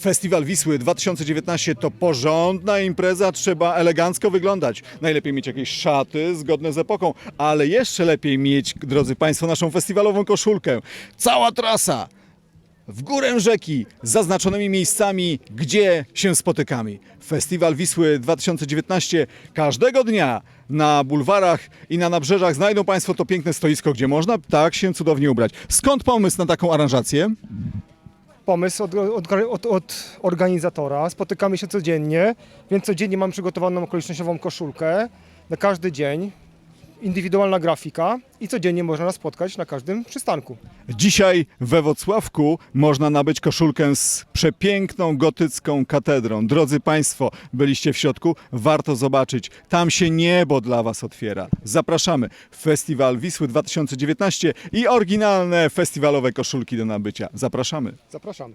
Festiwal Wisły 2019 to porządna impreza, trzeba elegancko wyglądać. Najlepiej mieć jakieś szaty zgodne z epoką, ale jeszcze lepiej mieć, drodzy Państwo, naszą festiwalową koszulkę. Cała trasa w górę rzeki zaznaczonymi miejscami, gdzie się spotykamy. Festiwal Wisły 2019 każdego dnia na bulwarach i na nabrzeżach znajdą Państwo to piękne stoisko, gdzie można tak się cudownie ubrać. Skąd pomysł na taką aranżację? Pomysł od, od, od, od organizatora. Spotykamy się codziennie, więc codziennie mam przygotowaną okolicznościową koszulkę na każdy dzień. Indywidualna grafika i codziennie można nas spotkać na każdym przystanku. Dzisiaj we Wocławku można nabyć koszulkę z przepiękną gotycką katedrą. Drodzy Państwo, byliście w środku, warto zobaczyć. Tam się niebo dla Was otwiera. Zapraszamy. Festiwal Wisły 2019 i oryginalne festiwalowe koszulki do nabycia. Zapraszamy. Zapraszamy.